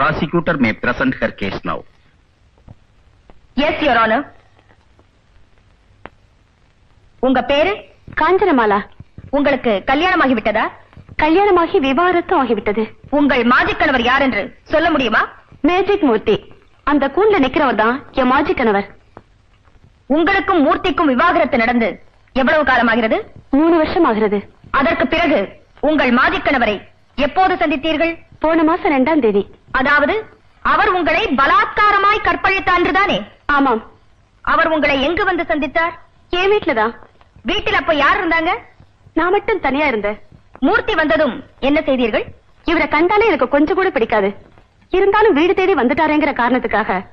Prosecutor may present her case now. Yes your honour உங்க பேரு? காஞ்சனமாலா. உங்களுக்கு கல்யாணமாகி விட்டதா கல்யாணமாகி விவாகரத்தும் ஆகிவிட்டது. உங்கள் மாஜிக்கணவர் யார் என்று சொல்ல முடியுமா? மேஜிக் மூர்த்தி. அந்த கூண்ல நிக்கிறவர் தான் என் மாஜி கணவர். உங்களுக்கும் மூர்த்திக்கும் விவாகரத்து நடந்து எவ்வளவு காலமாகிறது? மூணு வருஷம் ஆகிறது அதற்கு பிறகு உங்கள் மாஜிக்கணவரை எப்போது சந்தித்தீர்கள்? போன மாசம் ரெண்டாம் தேதி. அதாவது அவர் உங்களை பலாத்காரமாய் கற்பழித்தான்றுதானே? ஆமாம். அவர் உங்களை எங்கு வந்து சந்தித்தார்? என் வீட்டுலதான். வீட்டில் அப்ப யார் இருந்தாங்க? நான் மட்டும் தனியா இருந்தேன். மூர்த்தி வந்ததும் என்ன செய்தீர்கள்? இவரை கண்டாலே எனக்கு கொஞ்சம் கூட பிடிக்காது. இருந்தாலும் வீடு தேடி வந்துட்டாரேங்கிற காரணத்துக்காக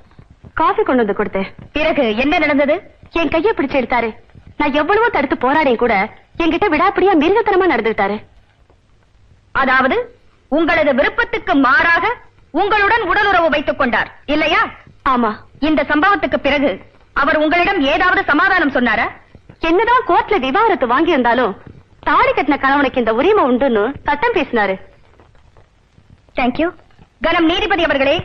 காஃபி கொண்டு வந்து கொடுத்தேன். பிறகு என்ன நடந்தது? என் கைய பிடிச்சு எடுத்தாரு நான் எவ்வளவோ தடுத்து போராடியும் கூட என்கிட்ட விடாப்பிடியா மிருகத்தனமா நடந்துட்டாரு அதாவது உங்களது விருப்பத்துக்கு மாறாக உங்களுடன் உடலுறவு வைத்துக் கொண்டார் இல்லையா? ஆமா. இந்த சம்பவத்துக்கு பிறகு அவர் உங்களிடம் ஏதாவது சமாதானம் சொன்னாரா? என்னதான் கோர்ட்ல விவாகரத்து வாங்கி இருந்தாலும் தாலி கட்டின கணவனுக்கு இந்த உரிமை உண்டுன்னு சட்டம் பேசினாரு. தேங்க்யூ கனம் நீதிபதி அவர்களே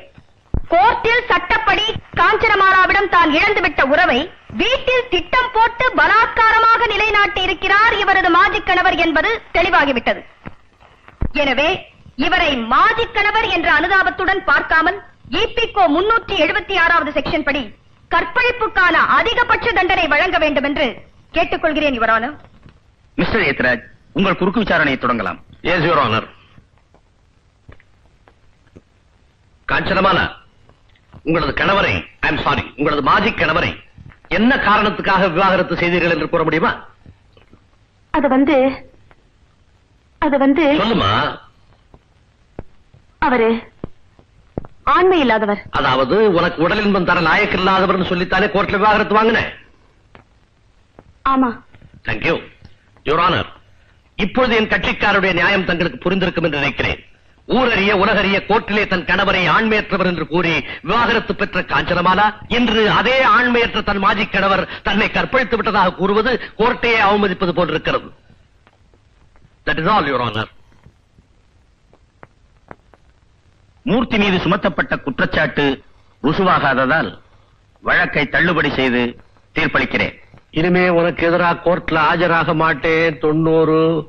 கோர்ட்டில் சட்டப்படி காஞ்சனமாலாவிடம் தான் இழந்துவிட்ட உறவை வீட்டில் திட்டம் போட்டு பலாத்காரமாக நிலைநாட்டி இருக்கிறார் இவரது மாஜிக் கணவர் என்பது தெளிவாகிவிட்டது. எனவே இவரை மாஜிக் கணவர் என்ற அனுதாபத்துடன் பார்க்காமல் இபிகோ முன்னூற்றி எழுபத்தி ஆறாவது செக்ஷன் படி கற்பழிப்புக்கான அதிகபட்ச தண்டனை வழங்க வேண்டும் என்று கேட்டுக்கொள்கிறேன் யுவரான மிஸ்டர் ஏத்ராஜ் உங்கள் குறுக்கு விசாரணையை தொடங்கலாம். Yes your honour. காஞ்சனமாலா உங்களது கணவரை ஐ எம் சாரி உங்களது மாஜி கணவரை என்ன காரணத்துக்காக விவாகரத்து செய்தீர்கள் என்று கூற முடியுமா? அது வந்து அது வந்து சொல்லுமா? அவரு ஆண்மை இல்லாதவர். அதாவது உனக்கு உடல் இன்பம் தர லாயக்கில்லாதவர்னு சொல்லித்தானே கோர்ட்ல விவாகரத்து வாங்கினேன் ஆமா. தேங்க்யூ யுவர் ஆனர் இப்பொழுது என் கட்சிக்காரருடைய நியாயம் தங்களுக்கு புரிந்திருக்கும் என்று நினைக்கிறேன். ஊரறிய உலகறிய கோர்ட்டிலே தன் கணவரை ஆண்மையற்றவர் என்று கூறி விவாகரத்து பெற்ற காஞ்சனமாலா? இன்று அதே ஆண்மையற்ற தன் மாஜி கணவர் தன்னை கற்பழித்து விட்டதாக கூறுவது கோர்ட்டையே அவமதிப்பது போன்றிருக்கிறது that is all your honour Murthy மீது சுமத்தப்பட்ட குற்றச்சாட்டு ருசுவாகாததால் வழக்கை தள்ளுபடி செய்து தீர்ப்பளிக்கிறேன். இனிமே உனக்கு எதிராக கோர்ட்ல ஆஜராக மாட்டேன் தொண்ணூறு.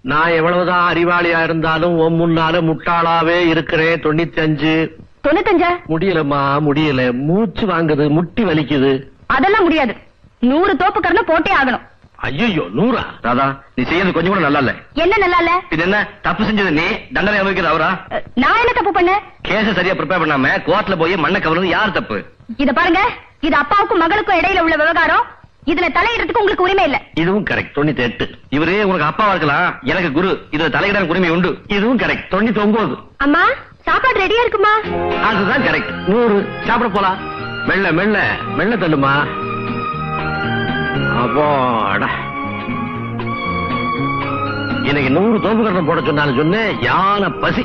நான் எவ்வளவுதான் அறிவாளியா இருந்தாலும் உன் முன்னால முட்டாளாவே இருக்கிறேன் தொண்ணூத்தி அஞ்சு தொண்ணூத்தஞ்சா? முடியலம்மா முடியல. மூச்சு வாங்குது முட்டி வலிக்குது. அதெல்லாம் முடியாது. நூறு தோப்பு கரணம் போட்டே ஆகணும். ஐயோ நூறா? ராதா நீ செய்யறது கொஞ்சம் கூட நல்லா இல்ல என்ன நல்லா இல்ல இது என்ன தப்பு செஞ்சது நீ தண்டனை அனுபவிக்கிறது அவரா? நான் என்ன தப்பு பண்ணேன்? கேஸ் சரியா ப்ரிப்பேர் பண்ணாம கோர்ட்ல போய் மண்ணை கவர்றது யார் தப்பு? இத பாருங்க இது அப்பாவுக்கும் மகளுக்கும் இடையில உள்ள விவகாரம். இதுல தலையிடறதுக்கு உங்களுக்கு உரிமை இல்ல. இதுவும் கரெக்ட் தொண்ணூத்தி எட்டு இவரே உனக்கு அப்பாவா இருக்கலாம் எனக்கு குரு. இதுல தலையிட உரிமை உண்டு. இதுவும் கரெக்ட் தொண்ணூத்தி ஒன்பது அம்மா சாப்பாடு ரெடியா இருக்குமா? அதுதான் கரெக்ட் நூறு. சாப்பிட போலாம். மெல்ல மெல்ல. மெல்ல தள்ளுமா? அப்பாடா எனக்கு நூறு தோப்பு கட்டணம் போட சொன்னாலும் சொன்னேன் யானை பசி.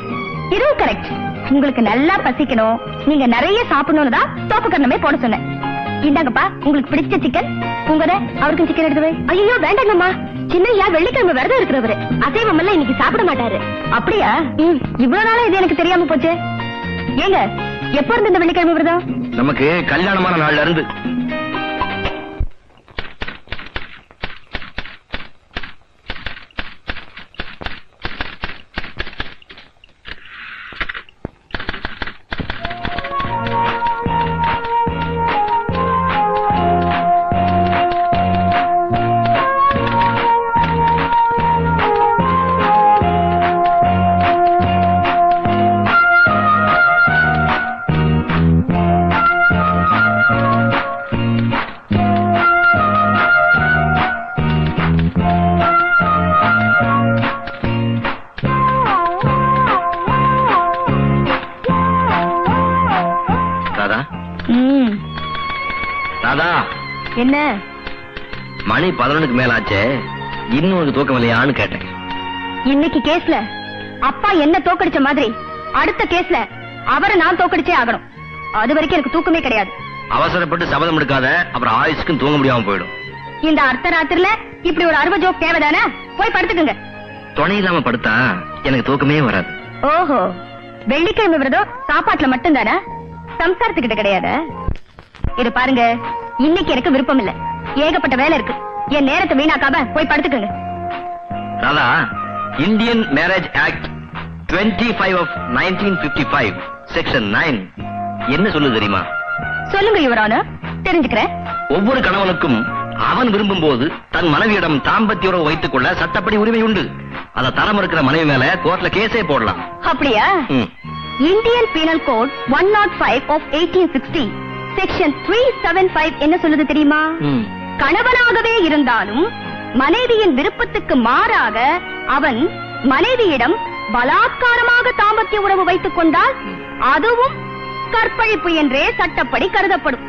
இதுவும் கரெக்ட் உங்களுக்கு நல்லா பசிக்கணும். நீங்க நிறைய சாப்பிடணும்னு தான் தோப்பு கரணமே போட சொன்னேன். இந்தாங்கப்பா உங்களுக்கு பிடிச்ச சிக்கன் உங்கத அவருக்கும் சிக்கன் எடுத்து ஐயோ வேண்டாங்கம்மா. சின்னையா வெள்ளிக்கிழமை விரதம் இருக்கிறவரு. அசைவம் எல்லாம் இன்னைக்கு சாப்பிட மாட்டாரு. அப்படியா? இவ்வளவு நாளா இது எனக்கு தெரியாம போச்சு. ஏங்க எப்ப இருந்து இந்த வெள்ளிக்கிழமை விரதம்? நமக்கு கல்யாணமான நாள்ல இருந்து. என்ன? மணி பதினொன்னுக்கு மேல ஆச்சே இன்னும் உனக்கு தூக்கம் இல்லையான்னு கேட்டேன். இன்னைக்கு கேஸ்ல அப்பா என்ன தோக்கடிச்ச மாதிரி அடுத்த கேஸ்ல அவரை நான் தோக்கடிச்சே ஆகணும். அது வரைக்கும் எனக்கு தூக்கமே கிடையாது. அவசரப்பட்டு சபதம் எடுக்காத அப்புறம் ஆயுஷ்க்கும் தூங்க முடியாம போயிடும். இந்த அர்த்த ராத்திரில இப்படி ஒரு அறுபது ஜோக் தேவைதானே? போய் படுத்துக்குங்க. துணை இல்லாம படுத்தா எனக்கு தூக்கமே வராது. ஓஹோ. வெள்ளிக்கிழமை விரதம் சாப்பாட்டுல மட்டும்தானா? சம்சாரத்துக்கிட்ட கிடையாதா? இது பாருங்க. இன்னைக்கு எனக்கு விருப்பம் இல்ல ஏகப்பட்ட வேலை இருக்கு. என் நேரத்தை வீணாக்காம போய் படுத்துக்கங்க. Radha Indian marriage act 25 five of nineteen fifty five section nine என்ன சொல்லுது தெரியுமா? சொல்லுங்க யுவரான தெரிஞ்சுக்கிறேன். ஒவ்வொரு கணவனுக்கும் அவன் விரும்பும் போது தன் மனைவியிடம் தாம்பத்திய உறவு வைத்துக் கொள்ள சட்டப்படி உரிமை உண்டு. அதை தரம் இருக்கிற மனைவி மேல கோர்ட்ல கேஸே போடலாம். அப்படியா. Indian penal code one nought five of eighteen sixty section three seven five என்ன சொல்லுது தெரியுமா. கணவனாகவே இருந்தாலும் மனைவியின் விருப்பத்துக்கு மாறாக அவன் மனைவியிடம் பலாத்காரமாக தாம்பத்திய உறவு வைத்துக் கொண்டால் அதுவும் கற்பழிப்பு என்றே சட்டப்படி கருதப்படும்.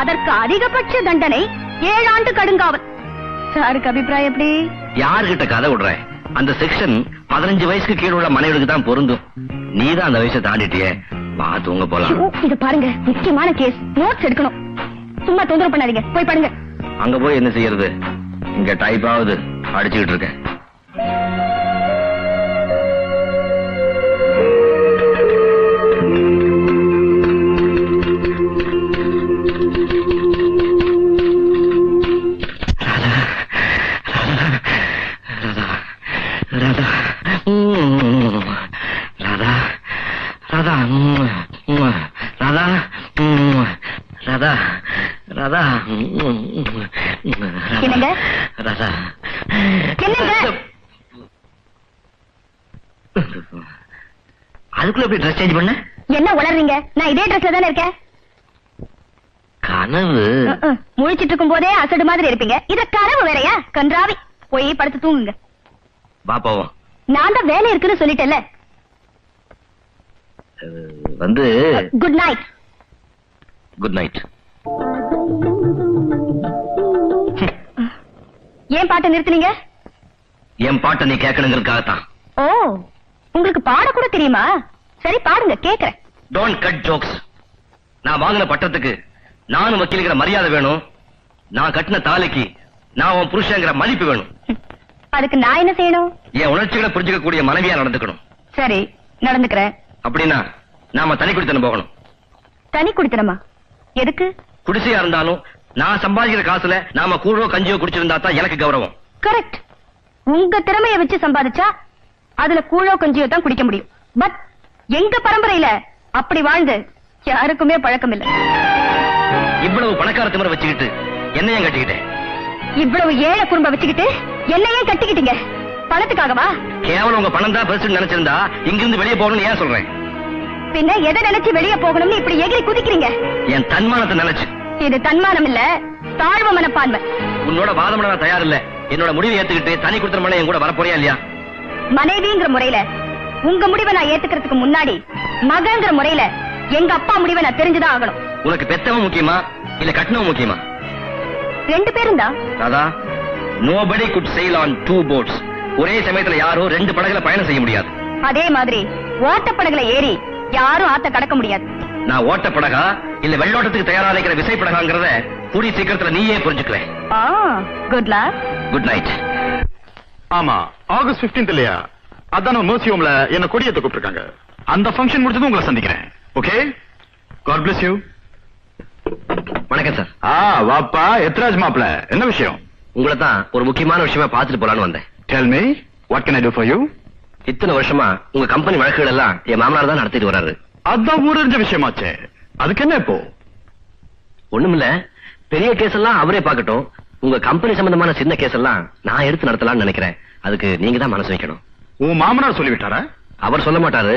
அதற்கு அதிகபட்ச தண்டனை ஏழாண்டு கடுங்காவல். சாருக்கு அபிப்பிராயம் எப்படி? யாருகிட்ட கதை விடுற? அந்த செக்ஷன் பதினஞ்சு வயசுக்கு கீழ உள்ள மனைவிகளுக்கு தான் பொருந்தும். நீ தான் அந்த வயசை தாண்டிட்டியே. வா தூங்க போலாம். இது பாருங்க முக்கியமான கேஸ் நோட்ஸ் எடுக்கணும். சும்மா தொந்தரவு பண்ணாதீங்க. போய் பாருங்க அங்க போய் என்ன செய்யறது? இங்க டைப் ஆகுது. அடிச்சுக்கிட்டு இருக்கேன். என்னங்க? ராதா. என்னங்க? அதுக்குள்ள எப்படி ட்ரெஸ் சேஞ்ச் பண்ண? என்ன உளறீங்க? நான் இதே ட்ரெஸ்ல தானே இருக்கேன். கனவு. முழிச்சிட்டு இருக்கும் போதே அசடு மாதிரி இருப்பீங்க. இத கனவு வேறயா? கன்றாவி. போய் படுத்து தூங்குங்க. வா போவோம். நான் தான் வேலை இருக்குன்னு சொல்லிட்டேன்ல. வந்து குட் நைட் குட் நைட் ஏன் பாட்டை நிறுத்துனீங்க? என் பாட்டை நீ கேட்கணுங்கிறதுக்காகத்தான். ஓ உங்களுக்கு பாட கூட தெரியுமா? சரி பாடுங்க கேக்குறேன் டோன்ட் கட் ஜோக்ஸ் நான் வாங்கின பட்டத்துக்கு நானும் வக்கீலுங்கிற மரியாதை வேணும். நான் கட்டின தாலிக்கு நான் உன் புருஷங்கிற மதிப்பு வேணும். அதுக்கு நான் என்ன செய்யணும்? என் உணர்ச்சிகளை புரிஞ்சுக்கக்கூடிய மனைவியா நடந்துக்கணும். சரி நடந்துக்கிறேன். அப்படின்னா நாம தனி குடித்தனம் போகணும். தனி குடித்தனமா? எதுக்கு? குடிசையா இருந்தாலும் நான் சம்பாதிக்கிற காசுல நாம கூழோ கஞ்சியோ குடிச்சிருந்தா தான் எனக்கு கௌரவம். கரெக்ட் உங்க திறமைய வச்சு சம்பாதிச்சா அதுல கூழோ கொஞ்சியோ தான் குடிக்க முடியும். பட் எங்க பரம்பரையில அப்படி வாழ்ந்து யாருக்குமே பழக்கம் இல்ல இவ்வளவு பணக்கார திமிர வச்சுக்கிட்டு என்னையும் கட்டிக்கிட்டேன் இவ்வளவு ஏழை குடும்பம் வச்சுக்கிட்டு என்னையே கட்டிக்கிட்டீங்க. பணத்துக்காகவா? கேவலம் உங்க பணம் தான் பெருசுன்னு நினைச்சிருந்தா இங்கிருந்து வெளியே போகணும்னு ஏன் சொல்றேன்? பின்ன எதை நினைச்சு வெளிய போகணும்னு இப்படி எகிரி குதிக்கிறீங்க? என் தன்மானத்தை நினைச்சு. இது தன்மானம் இல்ல தாழ்வு மனப்பான்மை. உன்னோட வாதம் பண்ண தயார் இல்ல என்னோட முடிவை ஏத்துக்கிட்டு தனி குடுத்தனம் என் கூட வரப்போறியா இல்லையா? மனைவிங்கிற முறையில உங்க முடிவை நான் ஏத்துக்கிறதுக்கு முன்னாடி மகங்கிற முறையில எங்க அப்பா முடிவை நான் தெரிஞ்சுதான் ஆகணும். உனக்கு பெத்தவன் முக்கியமா? இல்ல கட்டினவன் முக்கியமா? ரெண்டு பேரும் தான் Radha nobody could sail on two boats ஒரே சமயத்துல யாரும் ரெண்டு படகுல பயணம் செய்ய முடியாது. அதே மாதிரி ஓட்டப்படகுல ஏறி யாரும் ஆத்த கடக்க முடியாது. நான் ஓட்ட படகா இல்ல வெள்ளோட்டத்துக்கு தயாரா இருக்கிற விசை படகாங்கிறத கூடிய சீக்கிரத்துல நீயே புரிஞ்சுக்குவேன். ஆ குட் லக் குட் நைட் ஆமா ஆகஸ்ட் 15th இல்லையா? அதான் மியூசியம்ல என்ன கொடியேத்த கூப்பிட்டிருக்காங்க. அந்த ஃபங்க்ஷன் முடிச்சதும் உங்களை சந்திக்கிறேன். ஓகே காட் bless யூ வணக்கம் சார். ஆ வாப்பா எத்ராஜ் மாப்ள என்ன விஷயம்? உங்களை தான் ஒரு முக்கியமான விஷயமா பார்த்துட்டு போலான்னு வந்தேன். Tell me what can I do for you இத்தனை வருஷமா உங்க கம்பெனி வழக்குகள் எல்லாம் என் மாமனார் தான் நடத்திட்டு வர்றாரு அதான் ஊரறிஞ்ச விஷயமாச்சே. அதுக்கு என்ன இப்போ? ஒண்ணுமில்ல. பெரிய கேஸ் எல்லாம் அவரே பார்க்கட்டும். உங்க கம்பெனி சம்பந்தமான சின்ன கேஸ் எல்லாம் நான் எடுத்து நடத்தலாம்னு நினைக்கிறேன். அதுக்கு நீங்க தான் மனசு வைக்கணும். உன் மாமனார் சொல்லிவிட்டாரா? அவர் சொல்ல மாட்டாரு.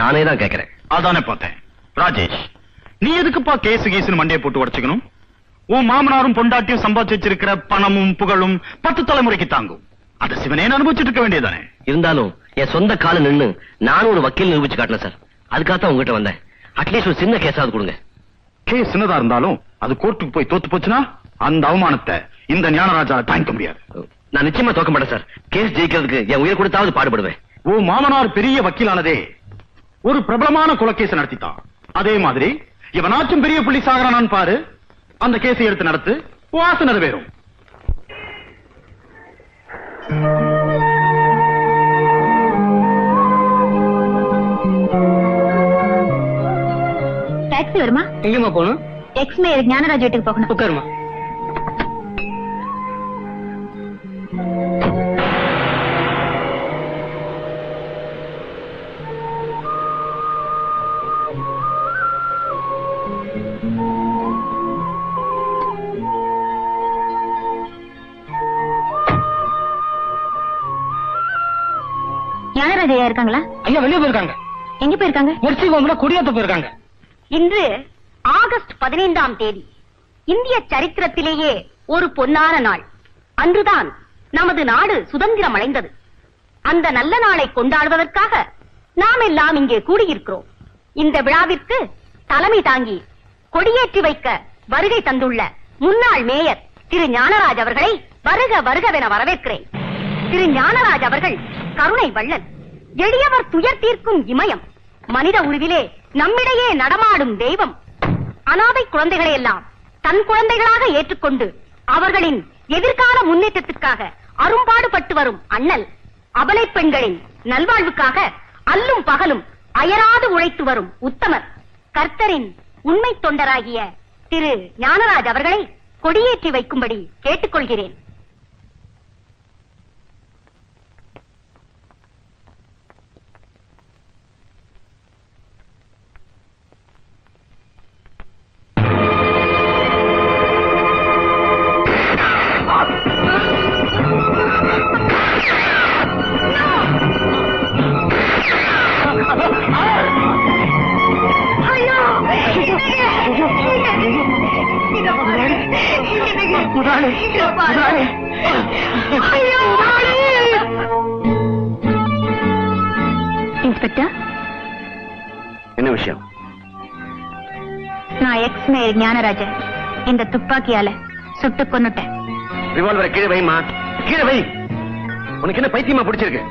நானே தான் கேட்கிறேன். அதானே பார்த்தேன். ராஜேஷ் நீ எதுக்குப்பா கேஸ் கீசுன்னு மண்டையை போட்டு உடைச்சுக்கணும்? உன் மாமனாரும் பொண்டாட்டியும் சம்பாதிச்சு வச்சிருக்கிற பணமும் புகழும் பத்து தலைமுறைக்கு தாங்கும். அதை சிவனேன்னு அனுபவிச்சுட்டு இருக்க வேண்டியதானே இருந்தாலும் என் சொந்த கால நின்னு நானும் ஒரு வக்கீல் நிரூபிச்சு காட்டினேன் சார். அதுக்காகத்தான் உங்ககிட்ட வந்தேன். அட்லீஸ்ட் ஒரு சின்ன கேஸாவது கொடுங்க. கேஸ் சின்னதா இருந்தாலும் அது கோர்ட்டுக்கு போய் தோத்து போச்சுன்னா அந்த அவமானத்தை இந்த ஞானராஜா தாங்கிக்க முடியாது. நான் நிச்சயமா தோக்க மாட்டேன் சார். கேஸ் ஜெயிக்கிறதுக்கு என் உயிர் கொடுத்தாவது பாடுபடுவேன். உன் மாமனார் பெரிய வக்கீலானதே. ஒரு பிரபலமான கொலைக்கேஸ் நடத்திட்டான் அதே மாதிரி இவனாச்சும் பெரிய புள்ளி சாகரானான்னு பாரு. அந்த கேஸை எடுத்து நடத்து. வாச நிறைவேறும். டாக்ஸி வருமா? எங்கம்மா போகணும்? எக்ஸ் மேயர் ஞானராஜ் வீட்டுக்கு போகணும். உட்காருமா. ஞானராஜ் ஐயா இருக்காங்களா? ஐயா வெளியே போயிருக்காங்க. எங்க போயிருக்காங்க? மெர்சி கோம்புல குடியாத்த போயிருக்காங்க. இன்று ஆகஸ்ட் பதினைந்தாம் தேதி இந்திய சரித்திரத்திலேயே ஒரு பொன்னான நாள். அன்றுதான் நமது நாடு சுதந்திரம் அடைந்தது. அந்த நல்ல நாளை கொண்டாடுவதற்காக நாம் எல்லாம் இங்கே கூடியிருக்கிறோம். இந்த விழாவிற்கு தலைமை தாங்கி கொடியேற்றி வைக்க வருகை தந்துள்ள முன்னாள் மேயர் திரு ஞானராஜ் அவர்களை வருக வருகவென வரவேற்கிறேன். திரு ஞானராஜ் அவர்கள் கருணை வள்ளல் எளியவர் துயர் தீர்க்கும் இமயம் மனித உருவிலே நம்மிடையே நடமாடும் தெய்வம். அனாதை குழந்தைகளை எல்லாம் தன் குழந்தைகளாக ஏற்றுக்கொண்டு அவர்களின் எதிர்கால முன்னேற்றத்துக்காக அரும்பாடுபட்டு வரும் அண்ணல் அபலை பெண்களின் நல்வாழ்வுக்காக அல்லும் பகலும் அயராது உழைத்து வரும் உத்தமர் கர்த்தரின் உண்மை தொண்டராகிய திரு ஞானராஜ் அவர்களை கொடியேற்றி வைக்கும்படி கேட்டுக்கொள்கிறேன். ஞானராஜன் இந்த துப்பாக்கியால சுட்டு கொன்னுட்டேன். ரிவால்வரை கீழே வைமா கீழே வை. உனக்கு என்ன பைத்தியமா பிடிச்சிருக்கு?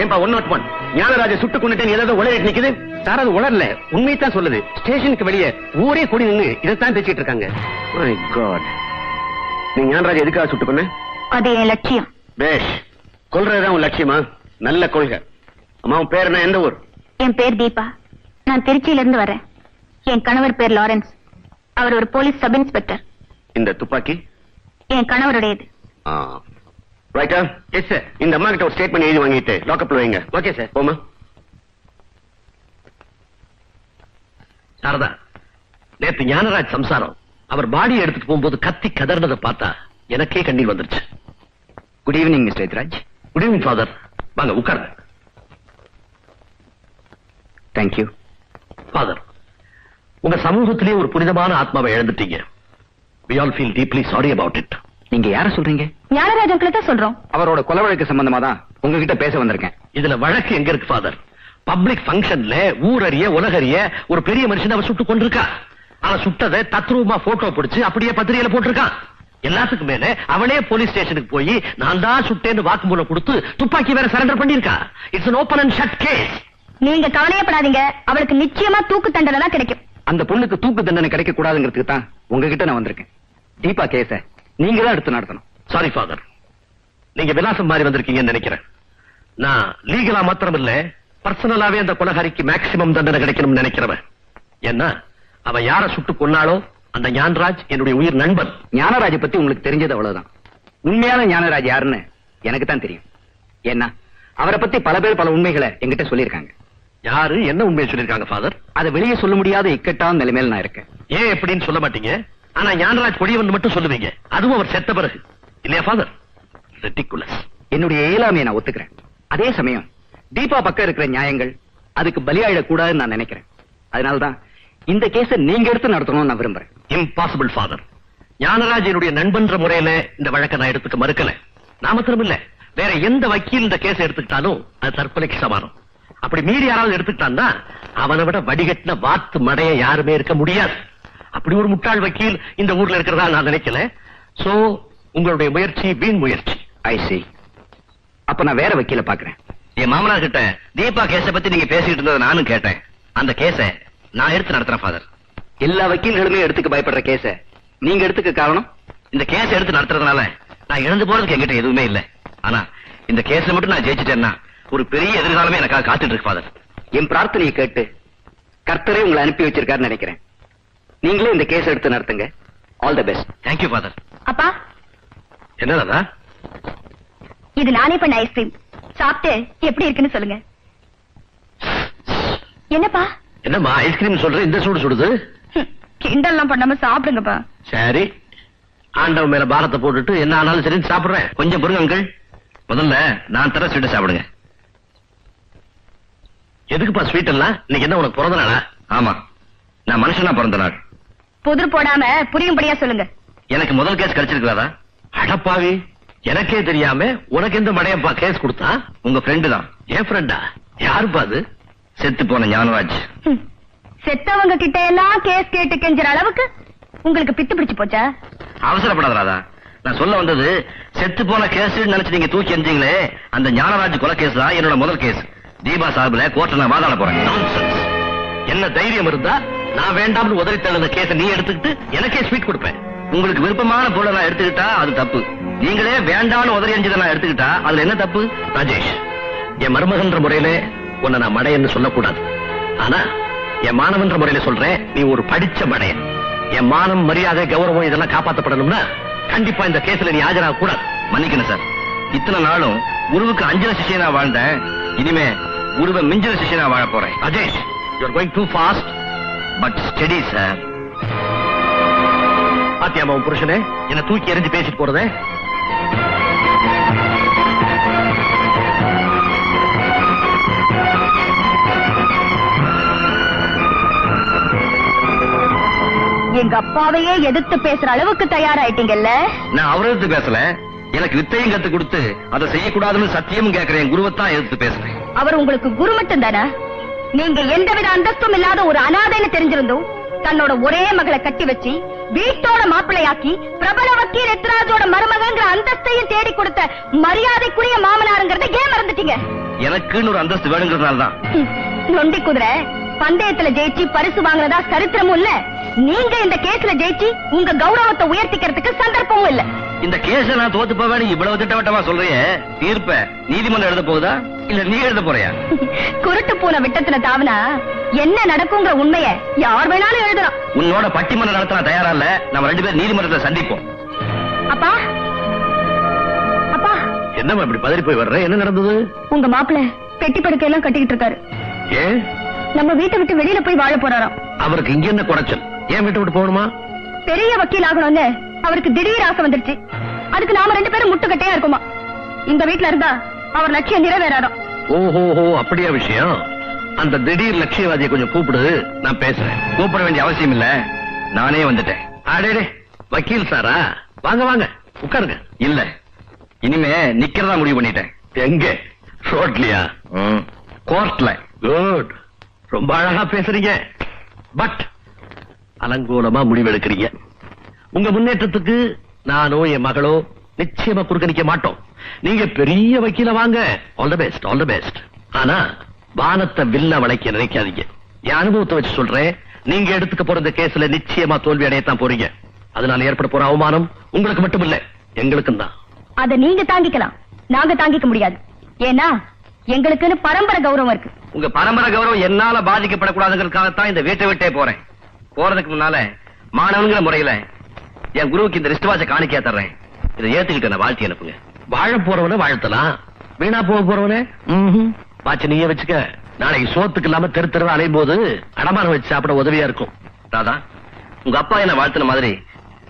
ஏன்பா ஒன் நாட் ஒன் ஞானராஜ சுட்டு கொண்டுட்டேன் ஏதாவது உலகிட்டு நிக்குது? சார் அது உளரல உண்மையை தான் சொல்லுது. ஸ்டேஷனுக்கு வெளியே ஊரே கூடி நின்னு இதைத்தான் பேசிட்டு இருக்காங்க. My God. நீ ஞானராஜ எதுக்காக சுட்டு கொன்ன? அது என் லட்சியம். பேஷ் கொல்றதுதான் உன் லட்சியமா? நல்ல கொள்கை. அம்மா உன் பேர் என்ன? எந்த ஊர்? என் பேர் தீபா. நான் திருச்சியில இருந்து வரேன். என் கணவர் பேர் லாரன்ஸ். அவர் ஒரு போலீஸ் சப் இன்ஸ்பெக்டர். இந்த துப்பாக்கி? என் கணவருடையது. ரைட்டா எஸ் சார் இந்த அம்மா கிட்ட ஒரு ஸ்டேட்மெண்ட் எழுதி வாங்கிட்டு லாக்அப்ல வைங்க. ஓகே சார் போமா சாரதா நேத்து ஞானராஜ் சம்சாரம் அவர் பாடியை எடுத்துட்டு போகும்போது கத்தி கதறினதை பார்த்தா எனக்கே கண்ணீர் வந்துருச்சு. Good evening mister Ethiraj good evening father வாங்க உட்காருங்க. தேங்க்யூ ஃபாதர் உங்க சமூகத்திலே ஒரு புனிதமான ஆத்மாவை இழந்துட்டீங்க. We all feel deeply sorry about it. நீங்க யார சொல்றீங்க? ஞானராஜ் அங்கிள் தான் சொல்றோம். அவரோட கொலை வழக்கு சம்பந்தமா தான் உங்ககிட்ட பேச வந்திருக்கேன். இதுல வழக்கு எங்க இருக்கு ஃபாதர் பப்ளிக் ஃபங்க்ஷன்ல ஊரறிய உலகறிய ஒரு பெரிய மனுஷன் அவன் சுட்டு கொண்டிருக்கா அவன் சுட்டதை தத்ரூபமா போட்டோ பிடிச்சு அப்படியே பத்திரிகையில போட்டிருக்கான். எல்லாத்துக்கும் மேல அவனே போலீஸ் ஸ்டேஷனுக்கு போய் நான் தான் சுட்டேன்னு வாக்குமூலம் கொடுத்து துப்பாக்கி வேற சரண்டர் பண்ணிருக்கா it's an open and shut case நீங்க கவலையப்படாதீங்க. அவளுக்கு நிச்சயமா தூக்கு தண்டனை தான் கிடைக்கும். அந்த பொண்ணுக்கு தூக்கு தண்டனை கிடைக்க கூடாதுங்கிறதுக்கு தான் உங்ககிட்ட நான் வந்திருக்கேன். தீபா கேஸ நீங்க தான் எடுத்து நடத்தணும். சாரி ஃபாதர் நீங்க விலாசம் மாதிரி வந்திருக்கீங்கன்னு நினைக்கிறேன். நான் லீகலா மாத்திரம் இல்ல பர்சனலாவே அந்த கொலகாரிக்கு மேக்சிமம் தண்டனை கிடைக்கணும்னு நினைக்கிறவன். ஏன்னா அவன் யார சுட்டு கொன்னாலோ அந்த ஞான்ராஜ் என்னுடைய உயிர் நண்பன். ஞானராஜ பத்தி உங்களுக்கு தெரிஞ்சது அவ்வளவுதான். உண்மையான ஞானராஜ் யாருன்னு எனக்கு தான் தெரியும். ஏன்னா அவரை பத்தி பல பேர் பல உண்மைகளை என்கிட்ட சொல்லியிருக்காங்க. யாரு என்ன உண்மையை சொல்லிருக்காங்க ஃபாதர் அதை வெளியே சொல்ல முடியாத இக்கட்டான நிலைமையில நான் இருக்கேன். ஏன் எப்படின்னு சொல்ல மாட்டீங்க? ஆனா ஞானராஜ் பொடியவன் மட்டும் சொல்லுவீங்க. அதுவும் அவர் செத்த பிறகு. இல்லையா ஃபாதர் ரெட்டிகுலஸ் என்னுடைய இயலாமையை நான் ஒத்துக்கிறேன். அதே சமயம் தீபா பக்கம் இருக்கிற நியாயங்கள் அதுக்கு பலியாயிடக்கூடாதுன்னு நான் நினைக்கிறேன். அதனாலதான் இந்த கேஸ நீங்க எடுத்து நடத்தணும்னு நான் விரும்புறேன். இம்பாசிபிள் ஃபாதர் ஞானராஜ் என்னுடைய நண்பன்ற முறையில இந்த வழக்கை நான் எடுத்துக்க மறுக்கல. நான் மாத்திரம் இல்ல வேற எந்த வக்கீல் இந்த கேஸ் எடுத்துக்கிட்டாலும் அது தற்கொலைக்கு சமானம். அப்படி மீறி யாராவது எடுத்துக்கிட்டான்னா அவனை விட வடிகட்டின வாத்து மடைய யாருமே இருக்க முடியாது. அப்படி ஒரு முட்டாள் வக்கீல் இந்த ஊர்ல இருக்கிறதா நான் நினைக்கல. சோ உங்களுடைய முயற்சி வீண் முயற்சி. ஐ see. அப்ப நான் வேற வக்கீல பாக்குறேன் என் மாமனார் கிட்ட தீபா கேஸ பத்தி நீங்க பேசிட்டு இருந்ததை நானும் கேட்டேன். அந்த கேஸ நான் எடுத்து நடத்துறேன் ஃபாதர் எல்லா வக்கீல்களுமே எடுத்துக்க பயப்படுற கேஸ நீங்க எடுத்துக்க காரணம்? இந்த கேஸ் எடுத்து நடத்துறதுனால நான் இழந்து போறதுக்கு என்கிட்ட எதுவுமே இல்ல. ஆனா இந்த கேஸ்ல மட்டும் நான் ஜெயிச்சிட்டேன்னா ஒரு பெரிய எதிர்காலமே எனக்காக காத்துட்டு இருக்கு ஃபாதர் என் பிரார்த்தனையை கேட்டு கர்த்தரே உங்களை அனுப்பி வச்சிருக்காருன்னு நினைக்கிறேன். நீங்களே இந்த கேஸ் எடுத்து நடத்துங்க. All the best thank you father அப்பா. என்ன ராதா இது நானே பண்ண ஐஸ்கிரீம் சாப்பிட்டு எப்படி இருக்குன்னு சொல்லுங்க. என்னப்பா? என்னம்மா ஐஸ்கிரீம் சொல்ற இந்த சூடு சுடுது? கிண்டல்லாம் பண்ணாம சாப்பிடுங்கப்பா. சரி. ஆண்டவன் மேல பாரத்தை போட்டுட்டு என்ன ஆனாலும் சரி சாப்பிடுறேன். கொஞ்சம் பொறுங்க அங்கிள் முதல்ல நான் தர ஸ்வீட்டை சாப்பிடுங்க. எதுக்குப்பா ஸ்வீட் எல்லாம்? இன்னைக்கு என்ன உனக்கு பிறந்த நாளா? ஆமா. நான் மனுஷனா பிறந்த நாள். புதிர் போடாம புரியும்படியா சொல்லுங்க. எனக்கு முதல் கேஸ் கிடைச்சிருக்காதா அடப்பாவி. எனக்கே தெரியாம உனக்கு எந்த மடையப்பா கேஸ் கொடுத்தா? உங்க ஃப்ரெண்டு தான். என் ஃப்ரெண்டா யாருப்பா அது? செத்து போன ஞானராஜ். ஹம், செத்தவங்க கிட்ட எல்லாம் கேஸ் கேட்டு கெஞ்சுற அளவுக்கு உங்களுக்கு பித்து பிடிச்சு போச்சா? அவசரப்படாத நான் சொல்ல வந்தது செத்து போன கேஸ் நினைச்சு நீங்க தூக்கி எறிஞ்சீங்களே அந்த ஞானராஜ் கொலை கேஸ் தான் என்னோட முதல் கேஸ் தீபா சார்பில் கோர்ட்ல நான் வாதாட போறேன். என்ன தைரியம் இருந்தா நான் வேண்டாம்னு உதறி தள்ளின கேஸ நீ எடுத்துக்கிட்டு எனக்கே ஸ்வீட் கொடுப்பேன். உங்களுக்கு விருப்பமான பொருளை நான் எடுத்துக்கிட்டா அது தப்பு. நீங்களே வேண்டாம்னு உதறி அஞ்சதை நான் எடுத்துக்கிட்டா அதுல என்ன தப்பு? ராஜேஷ் என் மருமகன்ற முறையில உன்னை நான் மடையன்னு சொல்லக்கூடாது. ஆனா என் மாணவன்ற முறையில சொல்றேன் நீ ஒரு படிச்ச மடையன். என் மானம் மரியாதை கௌரவம் இதெல்லாம் காப்பாத்தப்படணும்னா கண்டிப்பா இந்த கேஸ்ல நீ ஆஜராக கூடாது. மன்னிக்கணும் சார். இத்தனை நாளும் குருவுக்கு அஞ்சன சிஷியனா வாழ்ந்தேன். இனிமே குருவை மிஞ்சின சிஷியனா வாழ போறேன். Ajesh you are going too fast but steady sir பாத்தியாமா உன் புருஷனே? என்ன தூக்கி எறிஞ்சு பேசிட்டு போறதே? எங்க அப்பாவையே எதிர்த்து பேசுற அளவுக்கு தயாராயிட்டீங்கல்ல? நான் அவரை எதிர்த்து பேசல. எனக்கு வித்தையும் கத்து கொடுத்து அதை செய்யக்கூடாதுன்னு சத்தியமும் கேட்கிறேன். குருவைத்தான் எதிர்த்து பேசுறேன். அவர் உங்களுக்கு குரு மட்டும் தானே? நீங்க எந்தவித அந்தஸ்தும் இல்லாத ஒரு அனாதைன்னு தெரிஞ்சிருந்தும் தன்னோட ஒரே மகளை கட்டி வச்சு வீட்டோட மாப்பிள்ளையாக்கி பிரபல வக்கீல் எத்ராஜோட மருமகங்கிற அந்தஸ்தையும் தேடி கொடுத்த மரியாதைக்குரிய மாமனாருங்கிறத ஏன் மறந்துட்டீங்க? எனக்குன்னு ஒரு அந்தஸ்து வேணுங்கிறதுனால தான் ஹம், நொண்டி குதிரை பந்தயத்துல ஜெயிச்சு பரிசு வாங்குறதா சரித்திரமும் இல்ல. நீங்க இந்த கேஸ்ல ஜெயிச்சு உங்க கௌரவத்தை உயர்த்திக்கிறதுக்கு சந்தர்ப்பமும் இல்ல. இந்த கேஸ நான் தோத்து போவேன்னு இவ்வளவு திட்டவட்டமா சொல்றியே? தீர்ப்ப நீதிமன்றம் எழுத போகுதா? இல்ல நீ எழுத போறியா? குருட்டு பூனை விட்டத்துல தாவனா என்ன நடக்குங்கிற உண்மைய யார் வேணாலும் எழுதலாம். உன்னோட பட்டிமன்றம் நடத்த நான் தயாரா இல்ல? நம்ம ரெண்டு பேரும் நீதிமன்றத்துல சந்திப்போம். அப்பா. அப்பா. என்னம்மா இப்படி பதறி போய் வர்ற? என்ன நடந்தது? உங்க மாப்பிள்ள பெட்டி படுக்கை எல்லாம் கட்டிக்கிட்டு இருக்காரு. ஏன் நம்ம வீட்டை விட்டு வெளியில போய் வாழ போறாராம். அவருக்கு இங்க என்ன குறைச்சல்? ஏன் விட்டு விட்டு போகணுமா? பெரிய வக்கீல் ஆகணும்னு அவருக்கு திடீர் ஆசை வந்துருச்சு. அதுக்கு நாம ரெண்டு பேரும் முட்டுக்கட்டையா இருக்குமா? இந்த வீட்ல இருந்தா அவர் லட்சியம் ஓஹோ ஹோ அப்படியா விஷயம்? அந்த திடீர் லட்சியவாதியை கொஞ்சம் கூப்பிடு நான் பேசுறேன். கூப்பிட வேண்டிய அவசியம் இல்ல. நானே வந்துட்டேன். அடே வக்கீல் சாரா? வாங்க வாங்க உட்காருங்க. இல்ல இனிமே நிக்கிறதா முடிவு பண்ணிட்டேன். எங்க? ரோட்லயா? கோர்ட்ல. குட். ரொம்ப அழகா பேசுறீங்க. பட் அலங்கோலமா முடிவெடுக்கிறீங்க. உங்க முன்னேற்றத்துக்கு நானோ என் மகளோ நிச்சயமா குறுக்க நிக்க மாட்டோம். நீங்க பெரிய வக்கீல வாங்க. All the best all the best ஆனா வானத்தை வில்ல வளைக்க நினைக்காதீங்க. என் அனுபவத்தை வச்சு சொல்றேன். நீங்க எடுத்துக்க போற இந்த கேஸ்ல நிச்சயமா தோல்வி அடையத்தான் போறீங்க. அதனால ஏற்பட போற அவமானம் உங்களுக்கு மட்டும் இல்ல எங்களுக்கும் தான். அத நீங்க தாங்கிக்கலாம். நாங்க தாங்கிக்க முடியாது. ஏன்னா எங்களுக்குன்னு பரம்பரை கௌரவம் இருக்கு. உங்க பரம்பரை கௌரவம் என்னால பாதிக்கப்படக்கூடாதுங்கிறதுக்காகத்தான் இந்த வீட்டை விட்டே போறேன். போறதுக்கு முன்னால மாணவன்கிற முறையில என் குருவுக்கு இந்த ரிஸ்ட் வாட்ச காணிக்கையா தர்றேன். இதை ஏத்துக்கிட்டு நான் வாழ்த்தி அனுப்புங்க. வாழ போறவன வாழ்த்தலாம். வீணா போக போறவனே? வாட்ச நீயே வச்சுக்க. நாளைக்கு சோத்துக்கு இல்லாம தெரு தெருவா அலையும் போது அடமானம் வச்சு சாப்பிட உதவியா இருக்கும். ராதா உங்க அப்பா என்ன வாழ்த்தின மாதிரி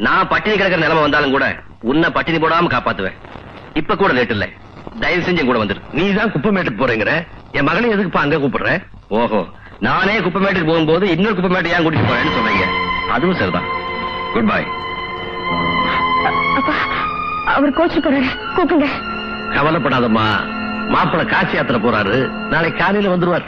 நான் பட்டினி கிடக்கிற நிலைமை வந்தாலும் கூட உன்னை பட்டினி போடாம காப்பாத்துவேன். இப்ப கூட லேட் இல்ல. தயவு செஞ்சு கூட வந்துரு. நீ தான் குப்பமேட்டுக்கு போறேங்கிற. என் மகனை எதுக்குப்பா அங்க கூப்பிடுற? ஓஹோ நானே குப்பமேட்டுக்கு போகும்போது இன்னொரு குப்பமேட்டு ஏன் கூட்டிட்டு போறேன்னு சொல்றீங்க அதுவும் சரிதான். குட் பை அப்பா அவர் கோச்சு போறாரு. கூப்பிடுங்க. கவலைப்படாதம்மா. மாப்பிளை காசி யாத்திரை போறாரு. நாளைக்கு காலையில வந்துருவார்.